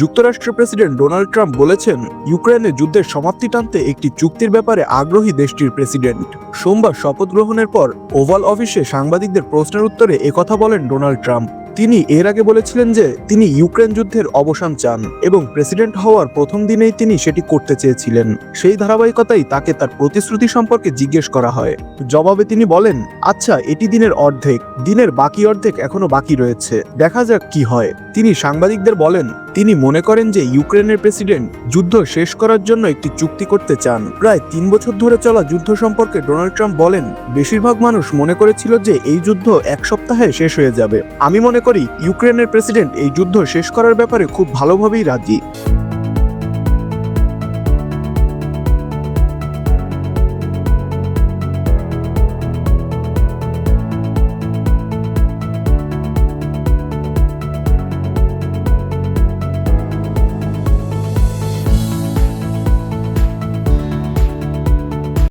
যুক্তরাষ্ট্রের president Donald Trump বলেছেন, ইউক্রেনে যুদ্ধের সমাপ্তি টানতে একটি চুক্তির ব্যাপারে আগ্রহী দেশটির প্রেসিডেন্ট। সোমবার শপথ গ্রহণের পর ওভাল অফিসে সাংবাদিকদের প্রশ্নের উত্তরে একথা বলেন ডোনাল্ড ট্রাম্প। তিনি এর আগে বলেছিলেন যে, তিনি ইউক্রেন যুদ্ধের অবসান চান এবং প্রেসিডেন্ট হওয়ার প্রথম দিনেই তিনি সেটি করতে চেয়েছিলেন। সেই ধারাবাহিকতাই তাকে তার প্রতিশ্রুতি সম্পর্কে জিজ্ঞেস করা হয়। জবাবে তিনি বলেন আচ্ছা এটি দিনের অর্ধেক। দিনের বাকি অর্ধেক এখনও বাকি রয়েছে। দেখা যাক কি হয়। তিনি সাংবাদিকদের বলেন তিনি মনে করেন যে ইউক্রেনের প্রেসিডেন্ট যুদ্ধ শেষ করার জন্য একটি চুক্তি করতে চান। প্রায় তিন বছর ধরে চলা যুদ্ধ সম্পর্কে ডোনাল্ড ট্রাম্প বলেন, বেশিরভাগ মানুষ মনে করেছিল যে এই যুদ্ধ এক সপ্তাহে শেষ হয়ে যাবে। আমি মনে করি ইউক্রেনের প্রেসিডেন্ট এই যুদ্ধ শেষ করার ব্যাপারে খুব ভালোভাবেই রাজি।